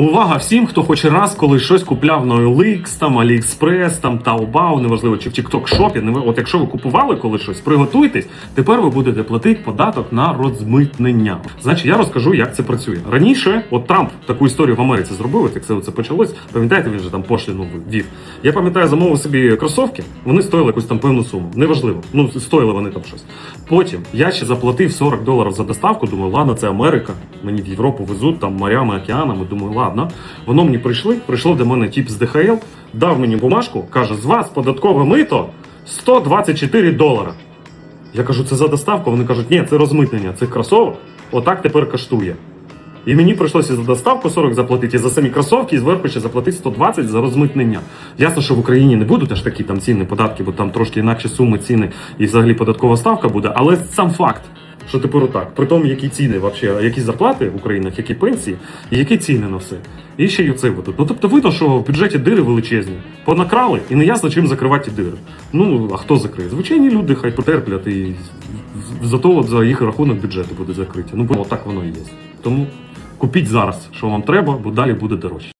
Увага всім, хто хоч раз коли щось купляв на OLX, там AliExpress, там Taobao, неважливо, чи в TikTok не- От якщо ви купували коли щось, приготуйтесь, тепер ви будете платити податок на розмитнення. Значить, я розкажу, як це працює. Раніше, от Трамп таку історію в Америці зробив, як це, це почалось. Пам'ятаєте, він же там пошліну ввів. Я пам'ятаю, замовив собі кросовки, вони стоїли якусь там певну суму. Неважливо. Ну, стоїли вони там щось. Потім я ще заплатив 40 доларів за доставку. Думаю, ладно, це Америка. Мені в Європу везуть там морями, океанами. Думаю, ладно. Воно мені прийшли. Прийшло до мене тіп з ДХЛ, дав мені бумажку, каже: з вас податкове мито 124 долара. Я кажу, це за доставку. Вони кажуть, ні, це розмитнення цих кросовок. Отак тепер коштує. І мені прийшлося за доставку 40 заплатити, і за самі кросовки, і зверху ще заплатити 120 за розмитнення. Ясно, що в Україні не будуть аж такі там ціни податки, бо там трошки інакші суми ціни і взагалі податкова ставка буде. Але сам факт, що тепер отак, при тому, які ціни, вообще, які зарплати в Українах, які пенсії, і які ціни на все. І ще й оце будуть. Ну тобто видно, що в бюджеті дири величезні. Понакрали, і не ясно, чим закривати ті дири. Ну, а хто закриє? Звичайні люди хай потерплять і зато от за їх рахунок бюджети буде закриті. Ну, бо отак воно і є. Тому купіть зараз, що вам треба, бо далі буде дорожче.